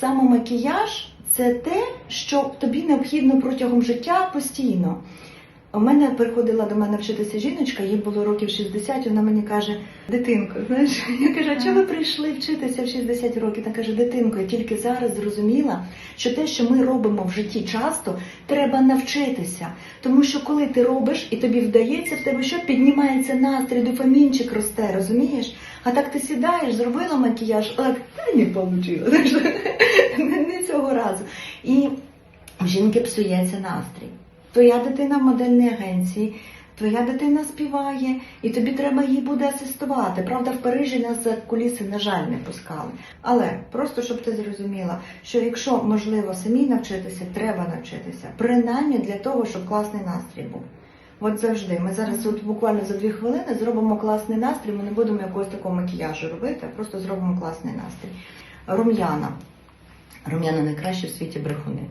самомакіяж це те, що тобі необхідно протягом життя постійно. У мене приходила до мене вчитися жіночка, їй було років 60, вона мені каже, дитинко, знаєш, я кажу, а чого ви прийшли вчитися в 60 років? Вона каже, дитинко, я тільки зараз зрозуміла, що те, що ми робимо в житті часто, треба навчитися. Тому що коли ти робиш і тобі вдається, в тебе що піднімається настрій, дофамінчик росте, розумієш? А так ти сідаєш, зробила макіяж, а так та не вийшло. Не, не цього разу. І у жінки псується настрій. Твоя дитина в модельній агенції, твоя дитина співає, і тобі треба їй буде асистувати. Правда, в Парижі нас за куліси, на жаль, не пускали. Але просто щоб ти зрозуміла, що якщо можливо самій навчитися, треба навчитися. Принаймні для того, щоб класний настрій був. От завжди. Ми зараз от буквально за дві хвилини зробимо класний настрій. Ми не будемо якогось такого макіяжу робити, а просто зробимо класний настрій. Рум'яна. Рум'яна найкраще в світі брехуни.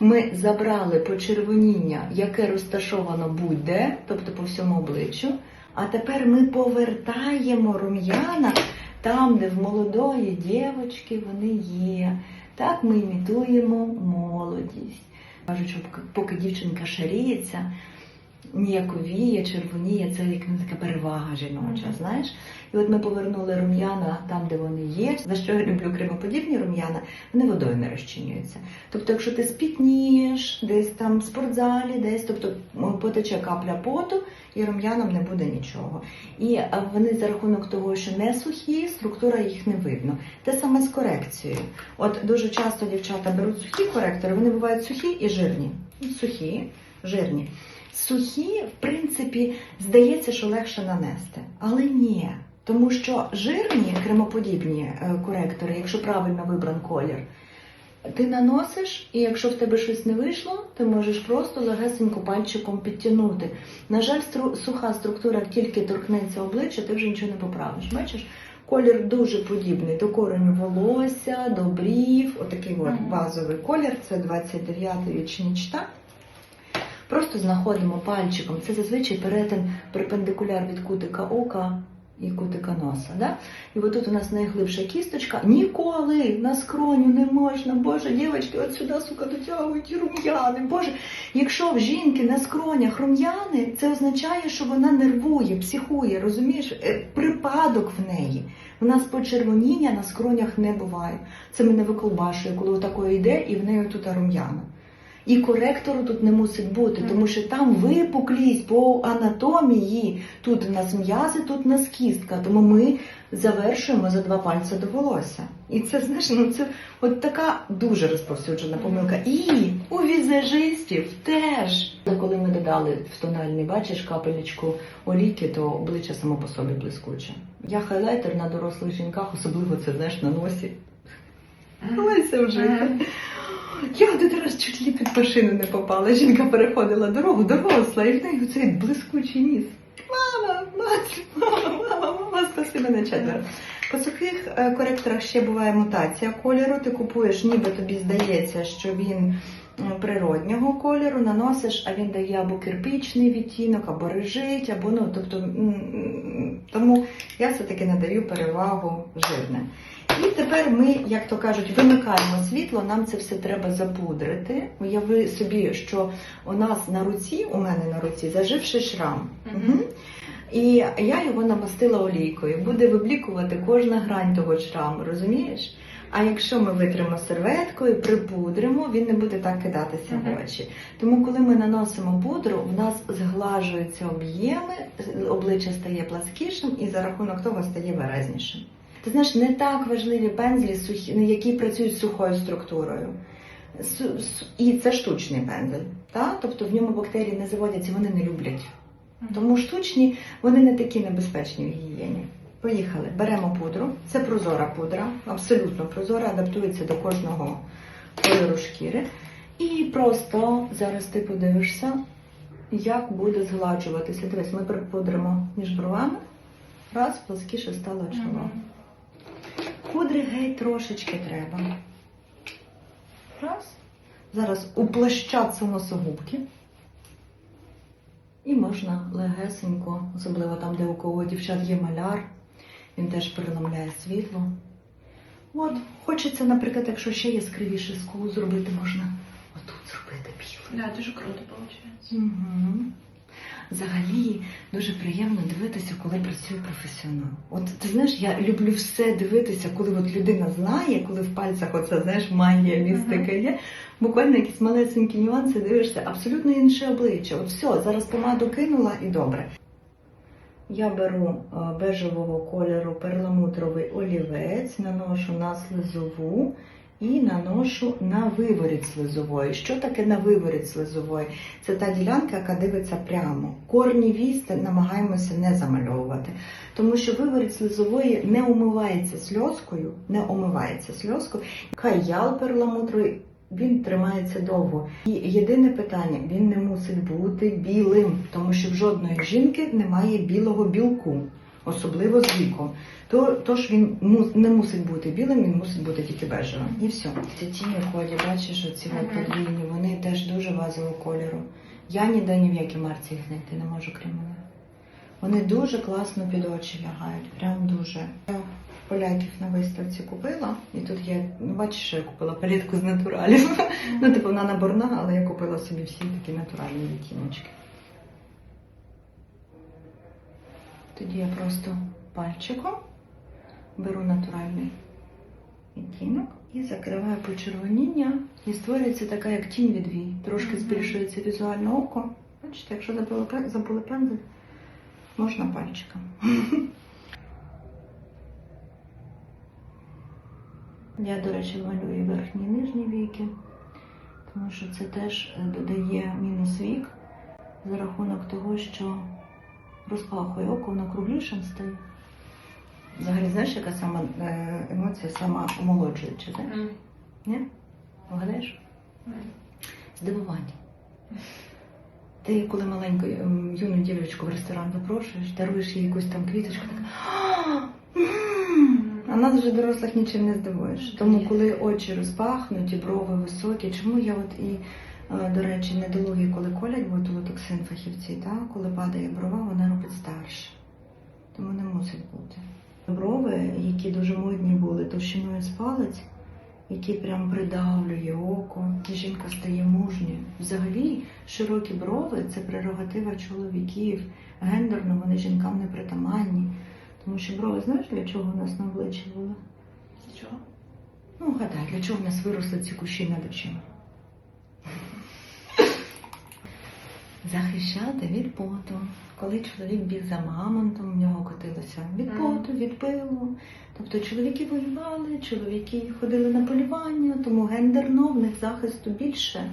Ми забрали почервоніння, яке розташовано будь-де, тобто по всьому обличчю. А тепер ми повертаємо рум'яна там, де в молодої дівчинки вони є. Так ми імітуємо молодість. Кажуть, що поки- дівчинка шаріється, ніяковіє, червоніє, це як ну, така перевага жіноча, знаєш? І от ми повернули рум'яна там, де вони є. За що я люблю кремоподібні рум'яна, вони водою не розчинюються. Тобто, якщо ти спітнієш, десь там в спортзалі, десь, тобто потече капля поту, і рум'янам не буде нічого. І вони за рахунок того, що не сухі, структура їх не видно. Те саме з корекцією. От дуже часто дівчата беруть сухі коректори, вони бувають сухі і жирні. Сухі, жирні. Сухі, в принципі, здається, що легше нанести, але ні. Тому що жирні кремоподібні е, коректори, якщо правильно вибран колір, ти наносиш, і якщо в тебе щось не вийшло, ти можеш просто легесенько пальчиком підтягнути. На жаль, стру- суха структура, тільки торкнеться обличчя, ти вже нічого не поправиш. Бачиш? Колір дуже подібний до кореню волосся, до брів, отакий от базовий колір, це 29-й вічнічта. Просто знаходимо пальчиком. Це зазвичай перетин перпендикуляр від кутика ока і кутика носа. Да? І отут у нас найглибша кісточка. Ніколи на скроню не можна. Боже, дівчатки, от сюди, сука, дотягують і рум'яни. Боже, якщо в жінки на скронях рум'яни, це означає, що вона нервує, психує, розумієш? Е, Припадок в неї. У нас почервоніння на скронях не буває. Це мене виколбашує, коли отакої йде, і в неї тут рум'яна. І коректору тут не мусить бути, тому що там випуклість по анатомії. Тут у нас м'язи, тут у нас кістка. Тому ми завершуємо за два пальці до волосся. І це знаєш, ну це от така дуже розповсюджена помилка. І у візажистів теж. Коли ми додали в тональний, бачиш капелечку олійки, то обличчя само по собі блискуче. Я хайлайтер на дорослих жінках, особливо це знаєш на носі. Леся вже. Я один раз чуть ли під машину не попала. Жінка переходила дорогу, доросла, і в неї цей блискучий ніс. Мама, мать, мама, мама, мама, спаси мене четверо. По сухих е, коректорах ще буває мутація кольору. Ти купуєш, ніби тобі здається, що він природнього кольору, наносиш, а він дає або кирпічний відтінок, або рижить, або ну, тобто тому я все-таки надаю перевагу жирне. І тепер ми, як то кажуть, вимикаємо світло, нам це все треба запудрити. Уяви собі, що у нас на руці, у мене на руці, заживший шрам. Мгм. І я його намастила олійкою. Буде виблікувати кожна грань того шраму, розумієш? А якщо ми витримо серветкою, припудримо, він не буде так кидатися Мгм. в очі. Тому, коли ми наносимо пудру, в нас зглажуються об'єми, обличчя стає пласкішим і за рахунок того стає виразнішим. Ти знаєш, не так важливі пензлі, ну, які працюють з сухою структурою. І це штучний пензель. Та? Тобто в ньому бактерії не заводяться, вони не люблять. Тому штучні вони не такі небезпечні в гігієні. Поїхали. Беремо пудру. Це прозора пудра, абсолютно прозора, адаптується до кожного кольору шкіри. І просто зараз ти подивишся, як буде згладжуватися. Дивись, ми припудримо між бровами. Раз, плоскіше стало чоло. Мгм. Пудри геть трошечки треба. Раз. Зараз уплощаться носогубки. І можна легесенько, особливо там, де у кого дівчат є маляр, він теж переламляє світло. От, хочеться, наприклад, якщо ще яскравіше скулу зробити, можна отут зробити білий. Да, дуже круто виходить. Угу. Взагалі дуже приємно дивитися, коли працює професіонал. От ти знаєш, я люблю все дивитися, коли от людина знає, коли в пальцях оце знаєш магія містика є. Буквально якісь малесенькі нюанси, дивишся, абсолютно інше обличчя. От все, зараз помаду кинула і добре. Я беру е, бежевого кольору перламутровий олівець, наношу на слизову і наношу на виворіт слизової. Що таке на виворіт слизової? Це та ділянка, яка дивиться прямо. Корні віст намагаємося не замальовувати, тому що виворіт слизової не омивається сльозкою, не омивається сльозкою. Каял перламутровий він тримається довго. І єдине питання: він не мусить бути білим, тому що в жодної жінки немає білого білку, особливо з віком. То, тож він не мусить бути білим, він мусить бути тільки бежевим. І все. Ці тіні ході, бачиш, оці Мгм. подвійні, вони теж дуже базового кольору. Я ніде ні в якій марці їх знайти не можу, крім мене. Вони дуже класно під очі лягають, прям дуже. Я поляків на виставці купила, і тут є, ну бачиш, що я купила палітку з натуралів. Ну, типу, вона наборна, але я купила собі всі такі натуральні відтіночки. Тоді я просто пальчиком беру натуральний відтінок і закриваю почервоніння. І створюється така, як тінь від вій. Трошки збільшується візуальне око. Бачите, якщо забули, пен- пензель, можна пальчиком. Я, до речі, малюю верхні і нижні віки, тому що це теж е, додає мінус вік за рахунок того, що розпахує око, воно круглішим стає. Взагалі, знаєш, яка сама е, емоція сама омолоджуюча, так? М. Ні? Вгадаєш? М. Здивування. Ти, коли маленьку ем, юну дівчинку в ресторан запрошуєш, даруєш їй якусь там квіточку, така. «А, нас вже дорослих нічим не здивуєш. Тому коли очі розпахнуті, брови високі, чому я от і, до речі, недолугі, коли колять ботулотоксин фахівці, та, коли падає брова, вона робить старше. Тому не мусить бути. Брови, які дуже модні були товщиною з палець, які прям придавлює око, і жінка стає мужньою. Взагалі, широкі брови це прерогатива чоловіків. Гендерно вони жінкам не притаманні. Тому що брови, знаєш, для чого у нас на обличчі були? Для чого? Ну, гадай, для чого в нас виросли ці кущі над очима? Захищати від поту. Коли чоловік біг за мамонтом, в нього котилося від поту, від пилу. Тобто чоловіки воювали, чоловіки ходили на полювання, тому гендерно в них захисту більше.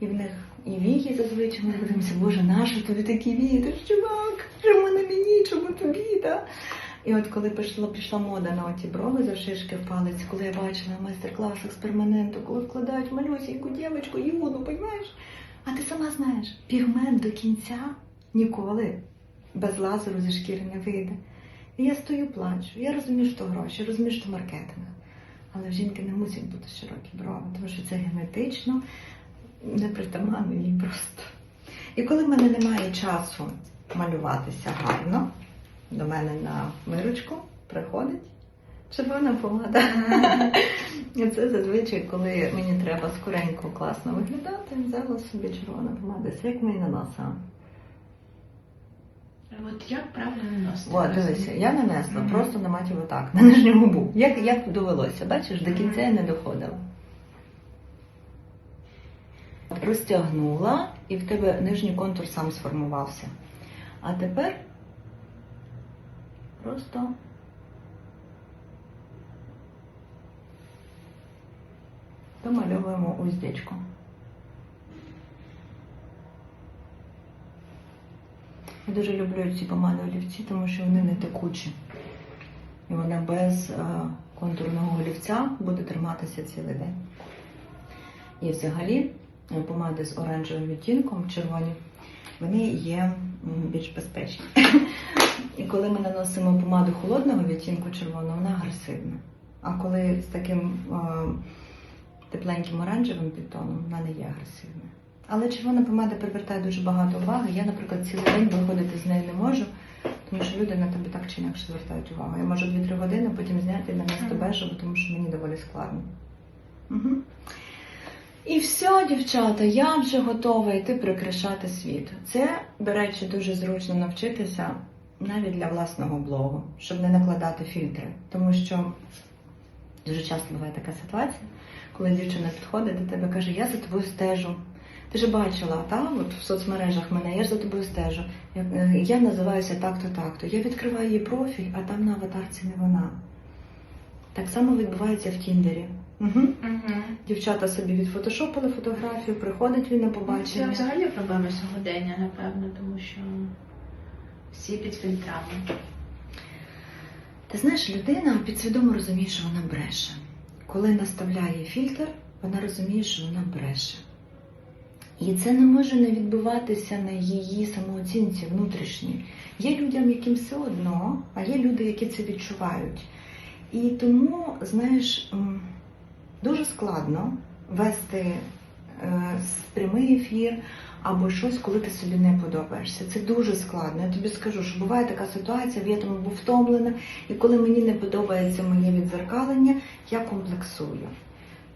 І в них і вії зазвичай ми дивимося, боже, нащо тобі такі вії? Ти ж чувак, чому на мені, чому тобі? Да? І от коли пішла, пішла мода на оті брови завшишки в палець, коли я бачила майстер-класах з перманенту, коли вкладають малюсіньку дівчинку, Юну, розумієш? А ти сама знаєш, пігмент до кінця ніколи без лазеру зі шкіри не вийде. І я стою, плачу. Я розумію, що гроші, розумію, що маркетинг. Але в жінки не мусять бути широкі брови, тому що це генетично непритаманно їй просто. І коли в мене немає часу малюватися гарно, до мене на мирочку приходить червона помада. І це зазвичай, коли мені треба скоренько класно виглядати, взяла собі червона помада. Це як ми її наносимо. От як правильно наносити? О, дивися, я нанесла просто на маті отак, на нижню губу. Як, як довелося, бачиш, до кінця я не доходила. Розтягнула, і в тебе нижній контур сам сформувався. А тепер просто домальовуємо уздечку. Я дуже люблю ці помади олівці, тому що вони не текучі. І вона без е, контурного олівця буде триматися цілий день. І взагалі е, помади з оранжевим відтінком, червоні, вони є більш безпечні. І коли ми наносимо помаду холодного відтінку червоного, вона агресивна. А коли з таким е, тепленьким оранжевим підтоном, вона не є агресивною. Але червона помада привертає дуже багато уваги. Я, наприклад, цілий день виходити з нею не можу, Тому що люди на тебе так чи інакше звертають увагу. Я можу 2-3 години потім зняти нанести Мгм. бежеву, тому що мені доволі складно. Угу. І все, дівчата, я вже готова йти прикрашати світ. Це, до речі, дуже зручно навчитися навіть для власного блогу, щоб не накладати фільтри. Тому що дуже часто буває така ситуація, коли дівчина підходить до тебе і каже, я за тобою стежу. Ти ж бачила, та, от в соцмережах мене, я ж за тобою стежу. Я, е, я називаюся так-то, так-то. Я відкриваю її профіль, а там на аватарці не вона. Так само відбувається в Тіндері. Угу. Угу. Дівчата собі відфотошопили фотографію, приходить він на Це взагалі проблема сьогодення, напевно, тому що всі під фільтрами. Ти знаєш, людина підсвідомо розуміє, що вона бреше. Коли наставляє фільтр, вона розуміє, що вона бреше. І це не може не відбуватися на її самооцінці внутрішній. Є людям, яким все одно, а є люди, які це відчувають. І тому, знаєш, дуже складно вести прямий ефір або щось, коли ти собі не подобаєшся. Це дуже складно. Я тобі скажу, що буває така ситуація, я тому був втомлена, і коли мені не подобається моє відзеркалення, я комплексую.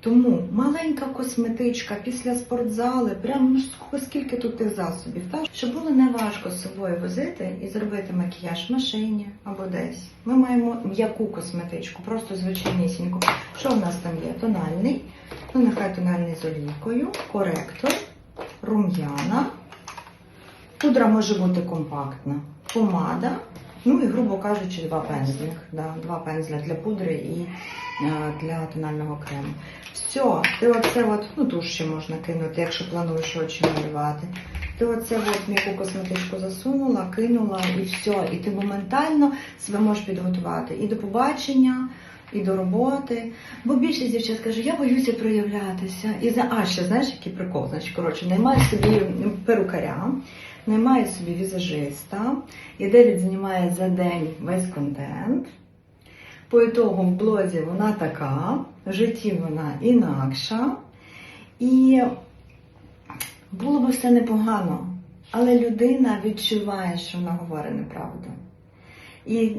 Тому маленька косметичка після спортзали, прямо ну, скільки тут тих засобів, так? щоб було не важко з собою возити і зробити макіяж в машині або десь. Ми маємо м'яку косметичку, просто звичайнісіньку. Що в нас там є? Тональний, ну нехай тональний з олійкою, коректор, рум'яна. Пудра може бути компактна, помада, ну і, грубо кажучи, два пензлі. Да, два пензля для пудри і е, для тонального крему. Все, ти оце от, ну туш ще можна кинути, якщо плануєш очі малювати. Ти оце от м'яку косметичку засунула, кинула і все. І ти моментально себе можеш підготувати і до побачення, і до роботи. Бо більшість дівчат каже, я боюся проявлятися. І за а ще знаєш, який прикол? Значить, коротше, наймає собі перукаря, наймає собі візажиста, іде відзнімає за день весь контент. По ітогу в блозі вона така, в житті вона інакша. І було б все непогано, але людина відчуває, що вона говорить неправду. І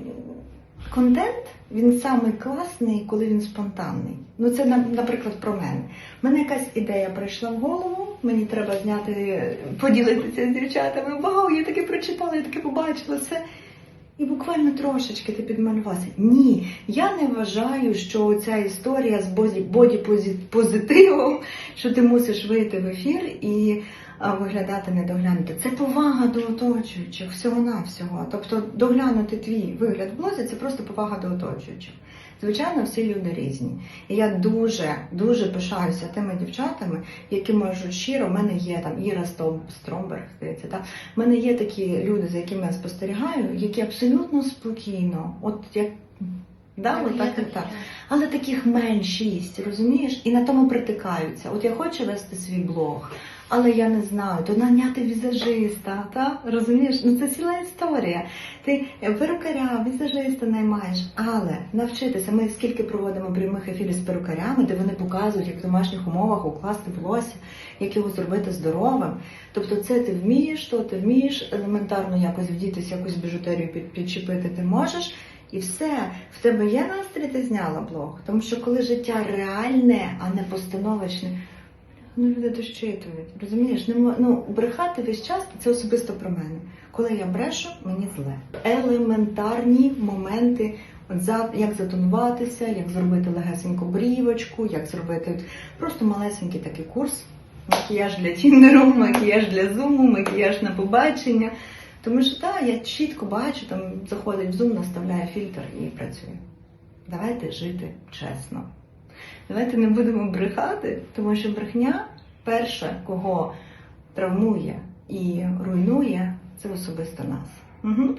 контент він самий класний, коли він спонтанний. Ну, це, наприклад, про мене. У мене якась ідея прийшла в голову, мені треба зняти, поділитися з дівчатами. Вау, я таке прочитала, я таке побачила все. І буквально трошечки ти підмалювався. Ні, я не вважаю, що ця історія з боді позитивом, що ти мусиш вийти в ефір і виглядати недоглянути. Це повага до оточуючих, всього на всього. Тобто доглянути твій вигляд в блозі це просто повага до оточуючих. Звичайно, всі люди різні. І я дуже, дуже пишаюся тими дівчатами, які можуть щиро, в мене є там Іра Стромберг, здається, так? У мене є такі люди, за якими я спостерігаю, які абсолютно спокійно, от як да, от так, і так. Але таких меншість, розумієш? І на тому притикаються. От я хочу вести свій блог, але я не знаю, то наняти візажиста, та? розумієш? Ну це ціла історія. Ти перукаря, візажиста наймаєш, але навчитися. Ми скільки проводимо прямих ефірів з перукарями, де вони показують, як в домашніх умовах укласти волосся, як його зробити здоровим. Тобто, це ти вмієш, то ти вмієш елементарно якось вдітися, якусь біжутерію під, підчепити ти можеш. І все, в тебе є настрій, ти зняла блог. Тому що коли життя реальне, а не постановочне, ну люди дощитують. Розумієш, не ну, брехати весь час це особисто про мене. Коли я брешу, мені зле. Елементарні моменти, от за як затонуватися, як зробити легесеньку брівочку, як зробити просто малесенький такий курс. Макіяж для тіндеру, макіяж для зуму, макіяж на побачення. Тому що так, я чітко бачу, там заходить в зум, наставляє фільтр і працює. Давайте жити чесно. Давайте не будемо брехати, тому що брехня перша, кого травмує і руйнує, це особисто нас. Угу.